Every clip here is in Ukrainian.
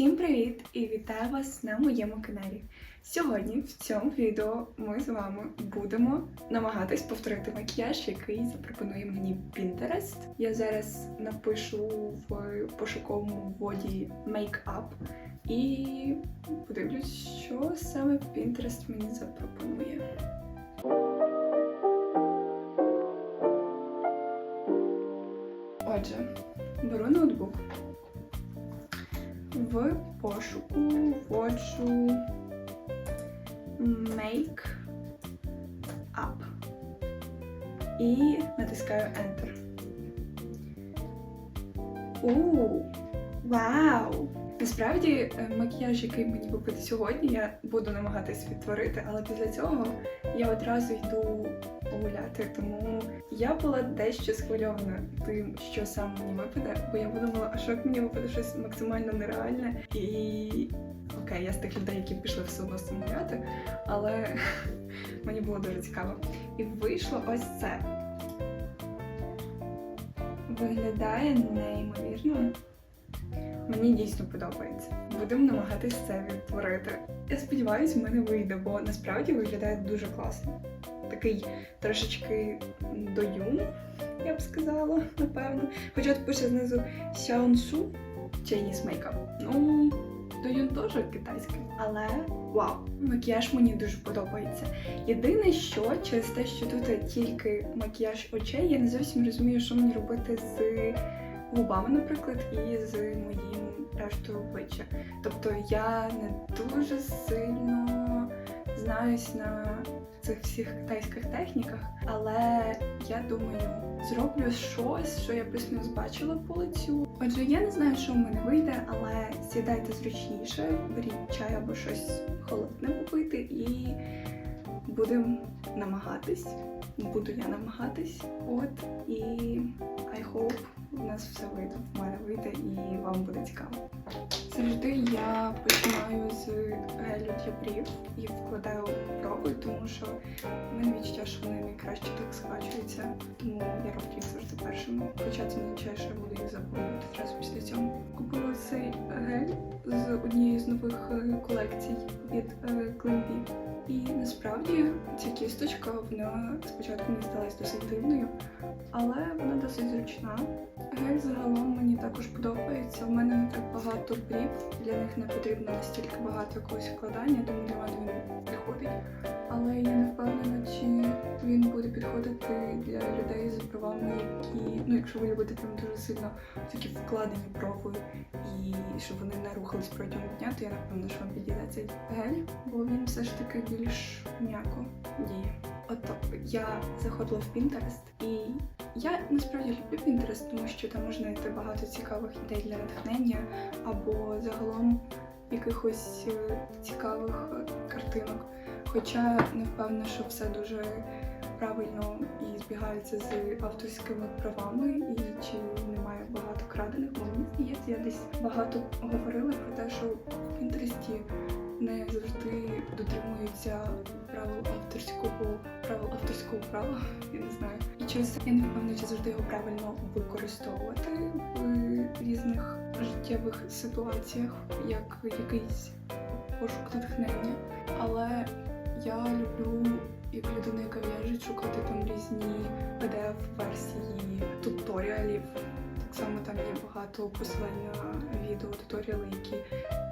Всім привіт і вітаю вас на моєму каналі. Сьогодні в цьому відео ми з вами будемо намагатись повторити макіяж, який запропонує мені Pinterest. Я зараз напишу в пошуковому вводі Makeup і подивлюсь, що саме Pinterest мені запропонує. Отже, беру ноутбук. В пошуку вводжу Make Up і натискаю Enter. У, вау! Насправді е, макіяж, який мені купити сьогодні, я буду намагатись відтворити, але після цього я одразу йду гуляти. Тому я була дещо схвильована тим, що саме мені випаде, бо я подумала, а що мені випаде щось максимально нереальне. І окей, я з тих людей, які пішли все одно з гуляти, але мені було дуже цікаво. І вийшло ось це. Виглядає неймовірно. Мені дійсно подобається. Будемо намагатись це відтворити. Я сподіваюся, в мене вийде, бо насправді виглядає дуже класно. Такий трошечки доюн, я б сказала, напевно. Хоча тут пише знизу Сяонсу Chinese Makeup. Ну, доюн теж китайський, але вау! Макіяж мені дуже подобається. Єдине, що через те, що тут тільки макіяж очей, я не зовсім розумію, що мені робити з губами, наприклад, і з моїм рештою обличчя. Тобто я не дуже сильно знаюсь на цих всіх китайських техніках, але я думаю, зроблю щось, що я плюс-мінус бачила по. Отже, я не знаю, що в мене вийде, але сідайте зручніше, беріть чай або щось холодне попити і будемо намагатись. Буду я намагатись. От і I hope у нас все вийде. В мене вийде і вам буде цікаво. Завжди я починаю з гелю для брів і вкладаю проби, тому що в мене відчуття, що вони найкраще так схвачуються, тому я роблю їх завжди першими. Хоча це означає, що я буду їх заповнювати одразу після цього. Купила цей гель з однієї з нових е, колекцій від е, Glambi. І насправді ця кісточка вона спочатку мені здалась досить дивною, але вона досить зручна. Гель загалом мені також подобається. У мене не так багато брів, для них не потрібно настільки багато якогось вкладання, тому для мене він підходить. Але я не впевнена, чи він буде підходити для людей з бровами, які, ну якщо ви любите прям дуже сильно такі вкладені брови і щоб вони не рухались протягом дня, то я напевно, що вам підійде цей гель, бо він все ж таки більш м'яко діє. Ото я заходила в Pinterest і я насправді люблю Pinterest, тому що там можна знайти багато цікавих ідей для натхнення або загалом якихось е, цікавих е, картинок. Хоча не впевнена, що все дуже правильно і збігається з авторськими правами, і чи немає багато крадених, бо мені здається, я десь багато говорила про те, що в Пінтересті не завжди дотримуються правил авторського правил авторського права, я не знаю. І через це я не впевнена, чи завжди його правильно використовувати в різних життєвих ситуаціях, як якийсь пошук натхнення. Але я люблю як людина, яка в'яже, шукати там різні PDF-версії туторіалів. Само там є багато посилань на відео туторіали, які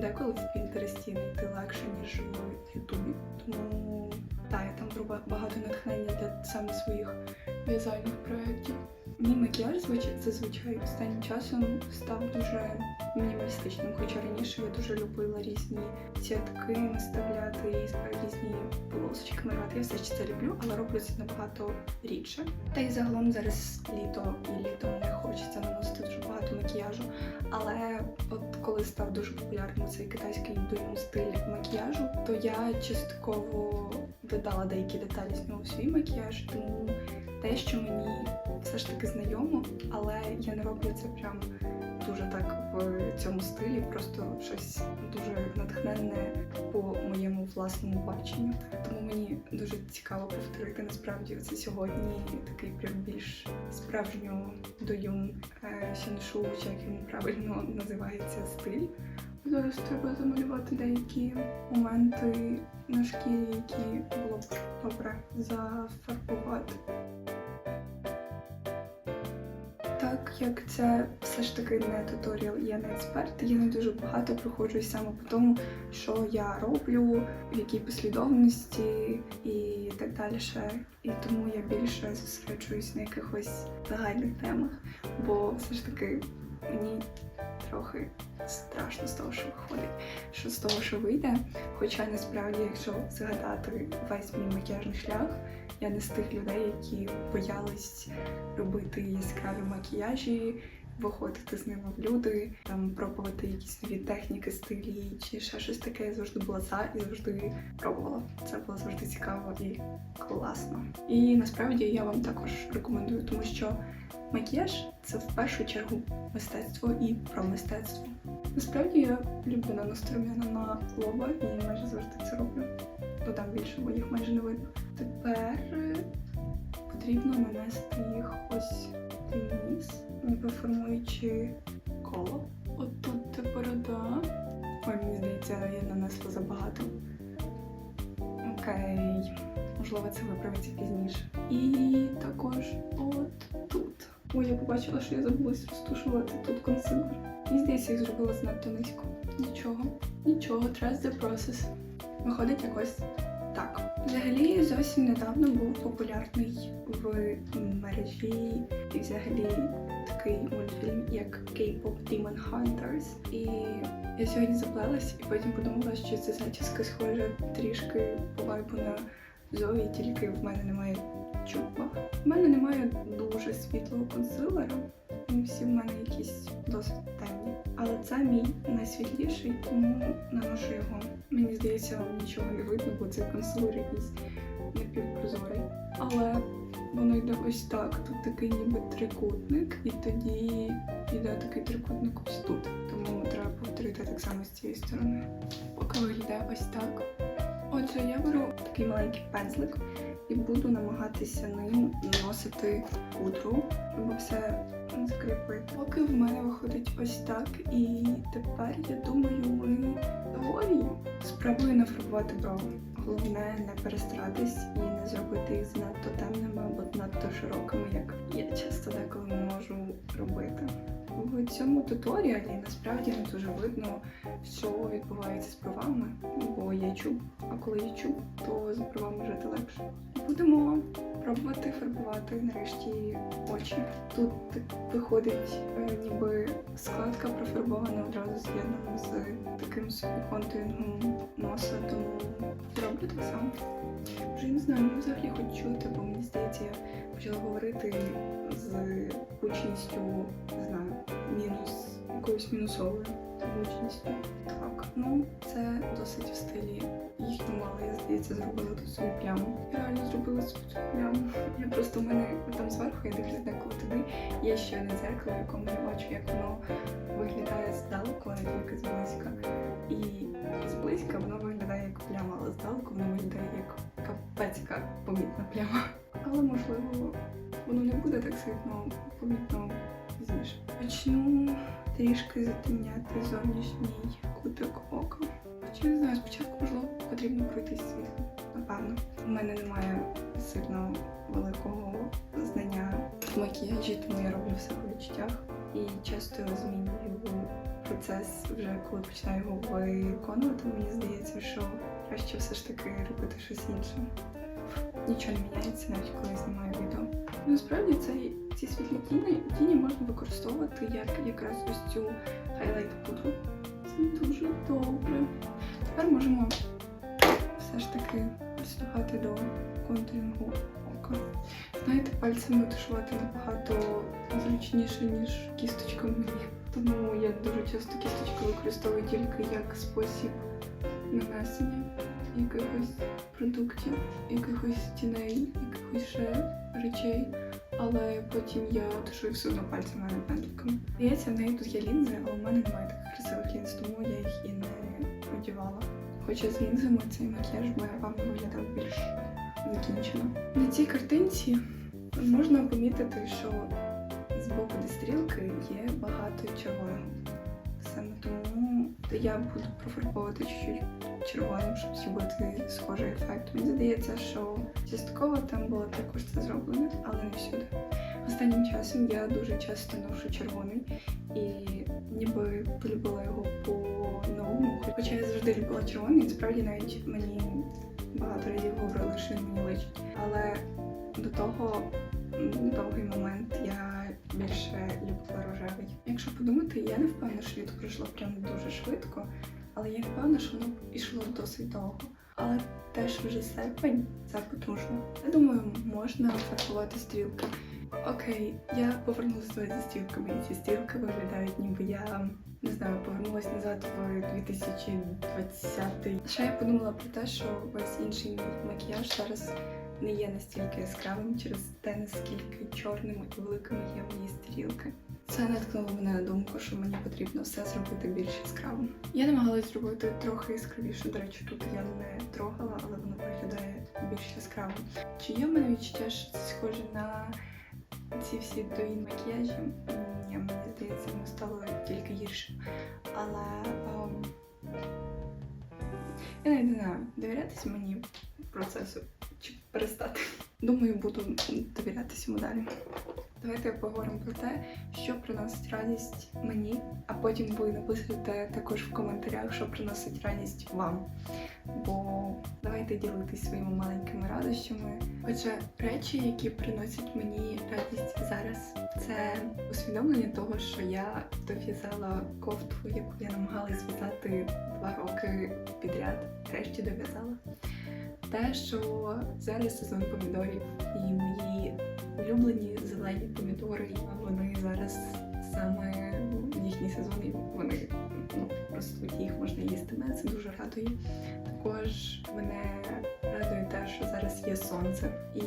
деколи в Пінтересті знайти легше, ніж в Ютубі. Тому так, я там беру багато натхнення для саме своїх в'язальних проєктів. Мій макіяж звичай- зазвичай останнім часом став дуже мінімалістичним, хоча раніше я дуже любила різні цятки наставляти і різні полосочки малювати. Я все ще це люблю, але роблю це набагато рідше. Та й загалом зараз літо і літом не хочеться наносити дуже багато макіяжу. Але от коли став дуже популярним цей китайський дуйм стиль макіяжу, то я частково додала деякі деталі з нього в свій макіяж, тому те, що мені все ж таки знайомо, але я не роблю це прям дуже так в цьому стилі, просто щось дуже натхненне по моєму власному баченню. Тому мені дуже цікаво повторити насправді це сьогодні такий прям більш справжньо доюн е, сіншу, чи як він правильно називається стиль. Зараз треба замалювати деякі моменти на шкірі, які було б добре зафарбувати. Так як це все ж таки не туторіал, я не експерт, я не дуже багато проходжусь саме по тому, що я роблю, в якій послідовності і так далі. І тому я більше зосереджуюсь на якихось загальних темах, бо все ж таки мені трохи страшно з того, що виходить, що з того, що вийде. Хоча насправді, якщо згадати весь мій макіяжний шлях, я не з тих людей, які боялись робити яскраві макіяжі, виходити з ними в люди, там пробувати якісь нові техніки, стилі чи ще щось таке. Я завжди була за і завжди пробувала. Це було завжди цікаво і класно. І насправді я вам також рекомендую, тому що макіяж це в першу чергу мистецтво і про мистецтво. Насправді я люблю наносити рум'яна на лоба і майже завжди це роблю. Додам більше, бо їх майже не видно. Тепер потрібно нанести їх ось ніс, ніби формуючи коло. От тут борода. Ой, мені здається, я нанесла забагато. Окей, можливо, це виправиться пізніше. І також от. Ой, я побачила, що я забулась розтушувати тут консилер. Мені здається, я зробила занадто низько. Нічого, нічого, trust the process. Виходить якось так. Взагалі зовсім недавно був популярний в мережі і взагалі такий мультфільм, як K-pop Demon Hunters. І я сьогодні заплелась і потім подумала, що ця зачіска схожа трішки по вайбу на Зої, тільки в мене немає чупа. В мене немає дуже світлого консилера. Вони всі в мене якісь досить темні. Але це мій найсвітліший, тому наношу його. Мені здається, нічого не видно, бо цей консилер якийсь напівпрозорий. Але воно йде ось так. Тут такий ніби трикутник, і тоді йде такий трикутник ось тут. Тому треба повторити так само з цієї сторони. Поки виглядає ось так. Отже, я беру такий маленький пензлик і буду намагатися ним наносити пудру, щоб все закріпити. Поки в мене виходить ось так, і тепер я думаю, ми доволі. Спробую нафарбувати брови. Головне не перестаратись і не зробити їх занадто темними або надто широкими, як я часто деколи можу робити. В цьому туторіалі насправді не дуже видно, що відбувається з бровами, бо є чуб. А коли є чуб, то з бровами жити легше. Будемо пробувати фарбувати нарешті очі. Тут виходить е, ніби складка профарбована одразу з'єднана з таким собі носа, тому зроблю так само. Вже не знаю, мені взагалі хоч чути, бо мені здається, я почала говорити з кучністю, не знаю, мінус якоюсь мінусовою гучністю. Так, ну це досить в стилі. Їх немало, я здається, зробила тут свою пляму. Я реально зробила цю пляму. Я просто в мене там зверху, я дивлюсь деколи туди. Є ще одне дзеркало, в якому я бачу, як воно виглядає здалеку, а не тільки зблизька. І зблизька воно виглядає як пляма, але здалеку воно виглядає як капець яка помітна пляма. Але можливо воно не буде так сильно помітно пізніше. Почну трішки затемняти зовнішній кутик ока. Хоча не знаю, спочатку можливо потрібно пройти світло. Напевно, у мене немає сильно великого знання в макіяжі, тому я роблю все по відчуттях і часто змінюю процес вже коли починаю його виконувати. Мені здається, що краще все ж таки робити щось інше. Нічого не міняється, навіть коли я знімаю відео. Насправді цей, ці світлі тіні, тіні можна використовувати як якраз ось цю хайлайт пудру. Це дуже добре. Тепер можемо все ж таки приступати до контурингу ока. Знаєте, пальцями тушувати набагато зручніше, ніж кісточками. Тому я дуже часто кісточку використовую тільки як спосіб нанесення якихось продуктів, якихось тіней, якихось ще речей. Але потім я тушую все одно пальцями, пензликами. Здається, в неї тут є лінзи, але в мене немає таких красивих лінз, тому я їх і не одягала. Хоча з лінзами цей макіяж би, напевно, виглядав більш закінчено. На цій картинці можна помітити, що з боку де стрілки є багато червоного. Саме тому то я буду профарбовувати чуть-чуть червоним, щоб зробити схожий ефект. Мені здається, що частково там було також це зроблено, але не всюди. Останнім часом я дуже часто ношу червоний і ніби полюбила його по-новому. Хоча я завжди любила червоний, і справді навіть мені багато разів говорили, що він мені личить. Але до того м, довгий момент я більше любила рожевий. Якщо подумати, я не впевнена, що літо пройшло прям дуже швидко, але я впевнена, що воно йшло досить довго. Але теж вже серпень це потужно. Я думаю, можна фарбувати стрілки. Окей, я повернулася зі стрілками, і ці стрілки виглядають, ніби я не знаю, повернулася назад в 2020. Ще я подумала про те, що весь інший макіяж зараз не є настільки яскравим через те, наскільки чорними і великими є мої стрілки. Це наткнуло мене на думку, що мені потрібно все зробити більш яскравим. Я намагалась зробити трохи яскравіше. До речі, тут я не трогала, але воно виглядає більш яскравим. Чи є в мене відчуття, що це схоже на ці всі дуї макіяжі? Ні, мені здається, воно стало тільки гірше. Але ем, я не знаю, довірятися мені процесу чи перестати. Думаю, буду довірятися йому далі. Давайте поговоримо про те, що приносить радість мені, а потім ви напишете також в коментарях, що приносить радість вам. Бо давайте ділитись своїми маленькими радощами. Отже, речі, які приносять мені радість зараз, це усвідомлення того, що я дов'язала кофту, яку я намагалась зв'язати два роки підряд, нарешті дов'язала. Те, що зараз сезон помідорів і мої улюблені зелені помідори, вони зараз саме їхній сезон, і вони ну, ростуть, їх можна їсти. Мене це дуже радує. Також мене радує те, що зараз є сонце, і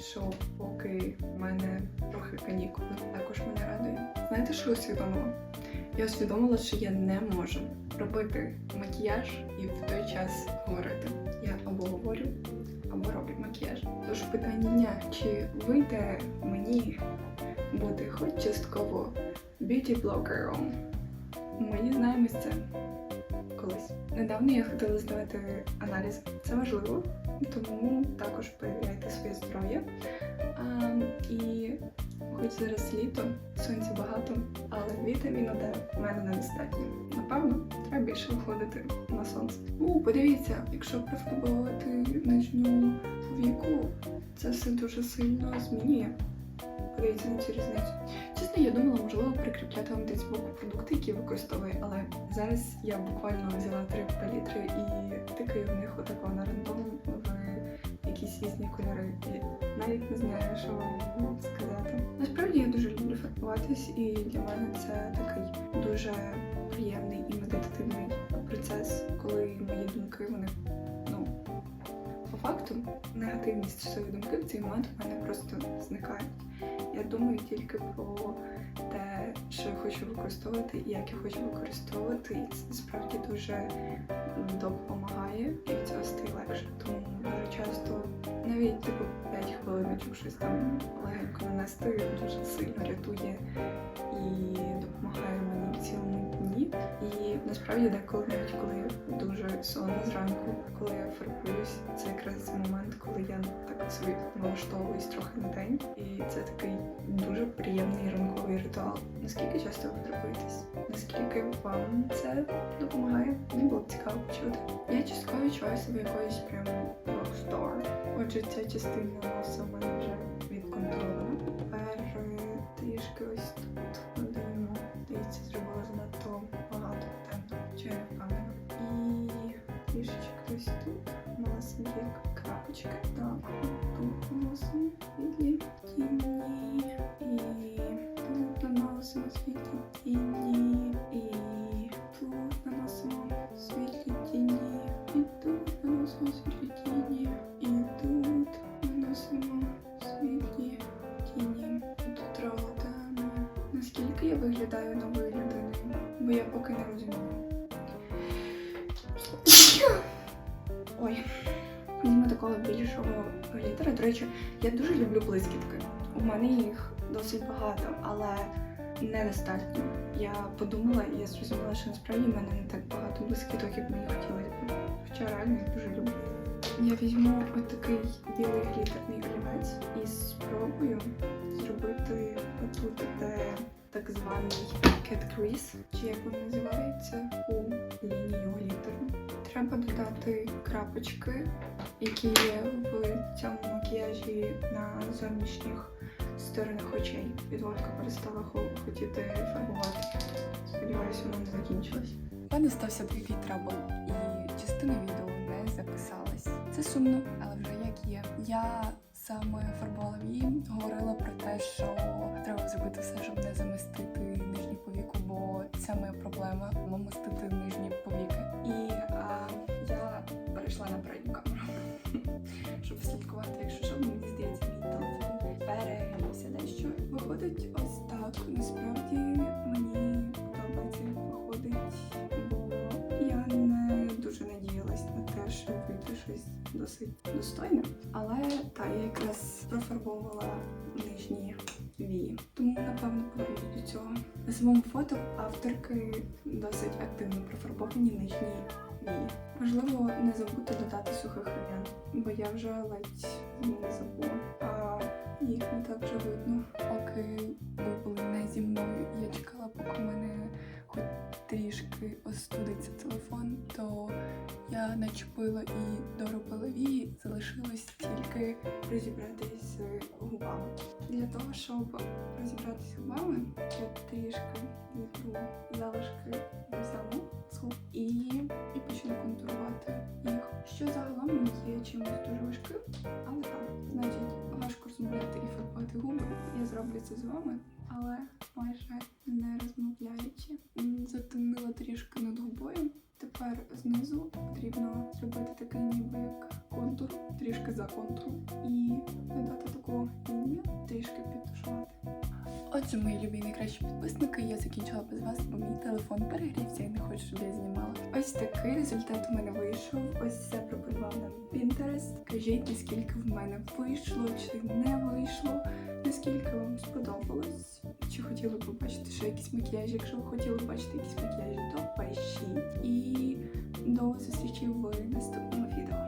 що поки в мене трохи канікули, також мене радує. Знаєте, що усвідомила? Я усвідомила, що я не можу робити макіяж і в той час говорити. Питання дня, чи вийде мені бути хоч частково б'юті-блогером? Ми дізнаємось це колись. Недавно я хотіла здавати аналіз. Це важливо, тому також перевіряйте своє здоров'я. І хоч зараз літо, сонця багато, але вітаміну Д в мене недостатньо. Напевно, треба більше виходити на сонце. У, подивіться, якщо профарбовувати нижню віку, це все дуже сильно змінює. Подивіться на цю різницю. Чесно, я думала, можливо, прикріпляти вам десь боку продукти, які використовую, але зараз я буквально взяла три палітри і тикаю в них отако на рандом в якісь різні кольори. І навіть не знаю, що вам сказати. Насправді я дуже люблю фарбуватись, і для мене це такий дуже приємний і медитативний процес, коли мої думки вони ну по факту негативність своїх думки в цей момент в мене просто зникає. Я думаю тільки про те, що я хочу використовувати і як я хочу використовувати, і це насправді дуже допомагає і від цього стає легше. Тому дуже часто навіть типу 5 хвилиночок щось там легенько нанести дуже сильно рятує і допомагає мені в цілому І насправді деколи навіть коли дуже сонна зранку, коли я фарбуюсь, це якраз момент, коли я так собі налаштовуюсь трохи на день. І це такий дуже приємний ранковий ритуал. Наскільки часто ви фарбуєтесь? Наскільки вам це допомагає? Мені було б цікаво почути. Я частково відчуваю себе якоюсь прям рок-стар. Отже, ця частина носа в мене вже світлі. І тут наносимо світлі тіні. Тут робимо. Наскільки я виглядаю новою людиною? Бо я поки не розумію. Ой, візьму такого більшого літера. До речі, я дуже люблю блискітки. У мене їх досить багато, але недостатньо. Я подумала і я зрозуміла, що насправді в мене не так багато блискіток, як мені хотілося б. Хоча реально їх дуже люблю. Я візьму отакий білий глітерний олівець і спробую зробити отут, де так званий cat crease, чи як він називається, у лінію глітеру. Треба додати крапочки, які є в цьому макіяжі на зовнішніх сторонах очей. Підводка перестала хотіти фарбувати. Сподіваюся, вона не закінчилась. У мене стався деякий трабл, і частина відео не записалась. Це сумно, але вже як є. Я саме фарбувала вії, говорила про те, що треба зробити все, щоб не замістити нижні повіку, бо це моя проблема намастити нижні повіки. І а, я перейшла на передню камеру, щоб слідкувати, якщо що, достойне. Але та я якраз профарбовувала нижні вії. Тому напевно повернусь до цього. На самому фото авторки досить активно профарбовані нижні вії. Важливо не забути додати сухих рум'ян, бо я вже ледь не забула. А їх не так вже видно. поки ви були не зі мною, я чекала, поки мене трішки остудиться телефон, то я начепила і доробила вії, залишилось тільки розібратися з губами. Для того, щоб розібратися з губами, я трішки вітру залишки саму цу і, і почну контурувати їх. Що загалом є чимось дуже важким, але так, значить, важко розмовляти і фарбувати губи. Я зроблю це з вами, але майже не найкращі підписники, я закінчила без вас, бо мій телефон перегрівся і не хочу, щоб я знімала. Ось такий результат у мене вийшов. Ось це пропонував нам Pinterest. Кажіть, наскільки в мене вийшло чи не вийшло, наскільки вам сподобалось. Чи хотіли б побачити ще якісь макіяжі? Якщо ви хотіли бачити якісь макіяжі, то пишіть. І до зустрічі в наступному відео.